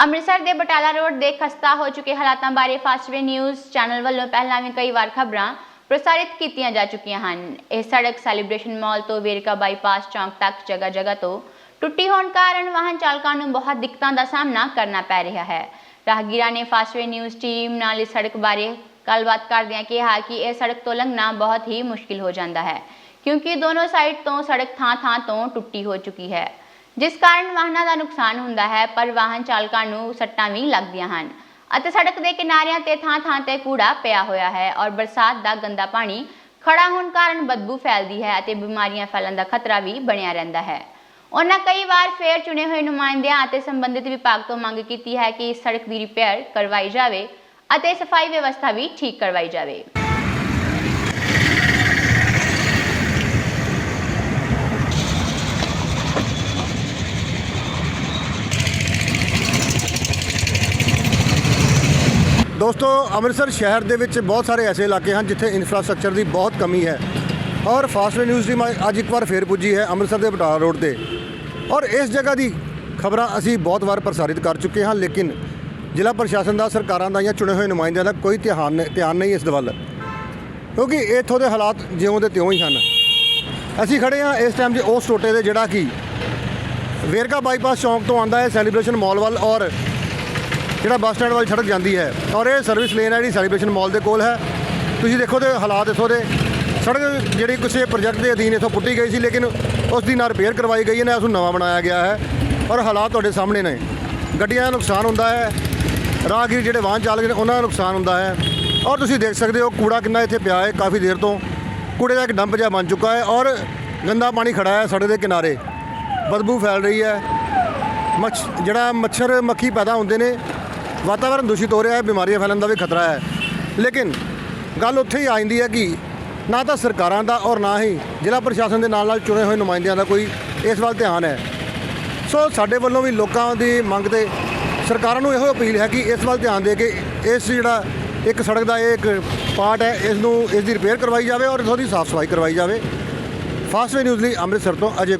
ਅੰਮ੍ਰਿਤਸਰ ਦੇ ਬਟਾਲਾ ਰੋਡ ਦੇ ਖਸਤਾ ਹੋ ਚੁੱਕੇ ਹਾਲਾਤਾਂ ਬਾਰੇ ਫਾਸਟਵੇ ਨਿਊਜ਼ ਚੈਨਲ ਵੱਲੋਂ ਪਹਿਲਾਂ ਵੀ ਕਈ ਵਾਰ ਖਬਰਾਂ ਪ੍ਰਸਾਰਿਤ ਕੀਤੀਆਂ ਜਾ ਚੁੱਕੀਆਂ ਹਨ। ਇਹ ਸੜਕ ਸੈਲੀਬ੍ਰੇਸ਼ਨ ਮਾਲ ਤੋਂ ਵੇਰਕਾ ਬਾਈਪਾਸ ਚੌਂਕ ਤੱਕ ਜਗ੍ਹਾ ਜਗ੍ਹਾ ਤੋਂ ਟੁੱਟੀ ਹੋਣ ਕਾਰਨ ਵਾਹਨ ਚਾਲਕਾਂ ਨੂੰ ਬਹੁਤ ਦਿੱਕਤਾਂ ਦਾ ਸਾਹਮਣਾ ਕਰਨਾ ਪੈ ਰਿਹਾ ਹੈ। ਰਾਹਗੀਰਾਂ ਨੇ ਫਾਸਟਵੇ ਨਿਊਜ਼ ਟੀਮ ਨਾਲ ਇਸ ਸੜਕ ਬਾਰੇ ਗੱਲਬਾਤ ਕਰਦਿਆਂ ਕਿਹਾ ਕਿ ਇਹ ਸੜਕ ਤੋਂ ਲੰਘਣਾ ਬਹੁਤ ਹੀ ਮੁਸ਼ਕਿਲ ਹੋ ਜਾਂਦਾ ਹੈ, ਕਿਉਂਕਿ ਦੋਨੋਂ ਸਾਈਡ ਤੋਂ ਸੜਕ ਥਾਂ-ਥਾਂ ਤੋਂ ਟੁੱਟੀ ਹੋ ਚੁੱਕੀ ਹੈ। ਜਿਸ ਕਾਰਨ ਵਾਹਨਾਂ ਦਾ ਨੁਕਸਾਨ ਹੁੰਦਾ ਹੈ, ਪਰ ਵਾਹਨ ਚਾਲਕਾਂ ਨੂੰ ਸੱਟਾਂ ਵੀ ਲੱਗਦੀਆਂ ਹਨ। ਅਤੇ ਸੜਕ ਦੇ ਕਿਨਾਰਿਆਂ ਤੇ ਥਾਂ-ਥਾਂ ਤੇ ਕੂੜਾ ਪਿਆ ਹੋਇਆ ਹੈ ਔਰ ਬਰਸਾਤ ਦਾ ਗੰਦਾ ਪਾਣੀ ਖੜਾ ਹੋਣ ਕਾਰਨ ਬਦਬੂ ਫੈਲਦੀ ਹੈ ਅਤੇ ਬਿਮਾਰੀਆਂ ਫੈਲਣ ਦਾ ਖਤਰਾ ਵੀ ਬਣਿਆ ਰਹਿੰਦਾ ਹੈ। ਉਹਨਾਂ ਕਈ ਵਾਰ ਫੇਰ ਚੁਣੇ ਹੋਏ ਨੁਮਾਇੰਦਿਆਂ ਅਤੇ ਸੰਬੰਧਿਤ ਵਿਭਾਗ ਤੋਂ ਮੰਗ ਕੀਤੀ ਹੈ ਕਿ ਇਸ ਸੜਕ ਦੀ ਰਿਪੇਅਰ ਕਰਵਾਈ ਜਾਵੇ ਅਤੇ ਸਫ਼ਾਈ ਵਿਵਸਥਾ ਵੀ ਠੀਕ ਕਰਵਾਈ ਜਾਵੇ। ਦੋਸਤੋ, ਅੰਮ੍ਰਿਤਸਰ ਸ਼ਹਿਰ ਦੇ ਵਿੱਚ ਬਹੁਤ ਸਾਰੇ ਐਸੇ ਇਲਾਕੇ ਹਨ ਜਿੱਥੇ ਇਨਫਰਾਸਟ੍ਰਕਚਰ ਦੀ ਬਹੁਤ ਕਮੀ ਹੈ। ਔਰ ਫਾਸਟਵੇ ਨਿਊਜ਼ ਦੀ ਮੈਂ ਅੱਜ ਇੱਕ ਵਾਰ ਫੇਰ ਪੁੱਜੀ ਹੈ ਅੰਮ੍ਰਿਤਸਰ ਦੇ ਬਟਾਲਾ ਰੋਡ ਤੇ। ਔਰ ਇਸ ਜਗ੍ਹਾ ਦੀ ਖਬਰਾਂ ਅਸੀਂ ਬਹੁਤ ਵਾਰ ਪ੍ਰਸਾਰਿਤ ਕਰ ਚੁੱਕੇ ਹਾਂ, ਲੇਕਿਨ ਜ਼ਿਲ੍ਹਾ ਪ੍ਰਸ਼ਾਸਨ ਦਾ, ਸਰਕਾਰਾਂ ਦਾ ਜਾਂ ਚੁਣੇ ਹੋਏ ਨੁਮਾਇੰਦਿਆਂ ਦਾ ਕੋਈ ਧਿਆਨ ਨਹੀਂ- ਧਿਆਨ ਨਹੀਂ ਇਸ ਦੇ ਵੱਲ। ਕਿਉਂਕਿ ਇੱਥੋਂ ਦੇ ਹਾਲਾਤ ਜਿਉਂ ਦੇ ਤਿਉਂ ਹੀ ਹਨ। ਅਸੀਂ ਖੜੇ ਹਾਂ ਇਸ ਟਾਈਮ 'ਚ ਉਸ ਟੋਟੇ ਦੇ ਜਿਹੜਾ ਕਿ ਵੇਰਕਾ ਬਾਈਪਾਸ ਚੌਂਕ ਤੋਂ ਆਂਦਾ ਹੈ, ਸੈਲੀਬ੍ਰੇਸ਼ਨ ਮਾਲ ਵੱਲ। ਔਰ ਜਿਹੜਾ ਬੱਸ ਸਟੈਂਡ ਵੱਲ ਸੜਕ ਜਾਂਦੀ ਹੈ ਔਰ ਇਹ ਸਰਵਿਸ ਲੇਨ ਹੈ, ਜਿਹੜੀ ਸੈਲੀਬ੍ਰੇਸ਼ਨ ਮਾਲ ਦੇ ਕੋਲ ਹੈ। ਤੁਸੀਂ ਦੇਖੋ ਤੇ ਹਾਲਾਤ ਇੱਥੋਂ ਦੇ। ਸੜਕ ਜਿਹੜੀ ਕਿਸੇ ਪ੍ਰੋਜੈਕਟ ਦੇ ਅਧੀਨ ਇੱਥੋਂ ਪੁੱਟੀ ਗਈ ਸੀ, ਲੇਕਿਨ ਉਸ ਦੀ ਨਾ ਰਿਪੇਅਰ ਕਰਵਾਈ ਗਈ ਹੈ ਨਾ ਉਸ ਨੂੰ ਨਵਾਂ ਬਣਾਇਆ ਗਿਆ ਹੈ ਔਰ ਹਾਲਾਤ ਤੁਹਾਡੇ ਸਾਹਮਣੇ ਨੇ। ਗੱਡੀਆਂ ਦਾ ਨੁਕਸਾਨ ਹੁੰਦਾ ਹੈ, ਰਾਹਗੀਰ ਜਿਹੜੇ ਵਾਹਨ ਚਾਲਕ ਨੇ, ਉਹਨਾਂ ਦਾ ਨੁਕਸਾਨ ਹੁੰਦਾ ਹੈ। ਔਰ ਤੁਸੀਂ ਦੇਖ ਸਕਦੇ ਹੋ, ਕੂੜਾ ਕਿੰਨਾ ਇੱਥੇ ਪਿਆ ਹੈ, ਕਾਫੀ ਦੇਰ ਤੋਂ। ਕੂੜੇ ਦਾ ਇੱਕ ਡੰਪ ਜਿਹਾ ਬਣ ਚੁੱਕਾ ਹੈ ਔਰ ਗੰਦਾ ਪਾਣੀ ਖੜਾ ਹੈ ਸੜਕ ਦੇ ਕਿਨਾਰੇ। ਬਦਬੂ ਫੈਲ ਰਹੀ ਹੈ। ਮੱਛ, ਜਿਹੜਾ ਮੱਛਰ ਮੱਖੀ ਪੈਦਾ ਹੁੰਦੇ ਨੇ ਵਾਤਾਵਰਣ ਦੂਸ਼ਿਤ ਹੋ ਰਿਹਾ ਹੈ, ਬਿਮਾਰੀਆਂ ਫੈਲਣ ਦਾ ਵੀ ਖਤਰਾ ਹੈ। ਲੇਕਿਨ ਗੱਲ ਉੱਥੇ ਹੀ ਆ ਜਾਂਦੀ ਹੈ ਕਿ ਨਾ ਤਾਂ ਸਰਕਾਰਾਂ ਦਾ ਔਰ ਨਾ ਹੀ ਜ਼ਿਲ੍ਹਾ ਪ੍ਰਸ਼ਾਸਨ ਦੇ ਨਾਲ ਨਾਲ ਚੁਣੇ ਹੋਏ ਨੁਮਾਇੰਦਿਆਂ ਦਾ ਕੋਈ ਇਸ ਵੱਲ ਧਿਆਨ ਹੈ। ਸੋ ਸਾਡੇ ਵੱਲੋਂ ਵੀ ਲੋਕਾਂ ਦੀ ਮੰਗ ਤੇ ਸਰਕਾਰਾਂ ਨੂੰ ਇਹੋ ਅਪੀਲ ਹੈ ਕਿ ਇਸ ਵੱਲ ਧਿਆਨ ਦੇ ਕੇ ਇਸ ਜਿਹੜਾ ਇੱਕ ਸੜਕ ਦਾ ਇਹ ਇੱਕ ਪਾਰਟ ਹੈ ਇਸ ਨੂੰ ਇਸ ਦੀ ਰਿਪੇਅਰ ਕਰਵਾਈ ਜਾਵੇ ਔਰ ਇਸ ਦੀ ਸਾਫ਼ ਸਫ਼ਾਈ ਕਰਵਾਈ ਜਾਵੇ। ਫਾਸਟਵੇ ਨਿਊਜ਼ ਲਈ ਅੰਮ੍ਰਿਤਸਰ ਤੋਂ ਅਜੇ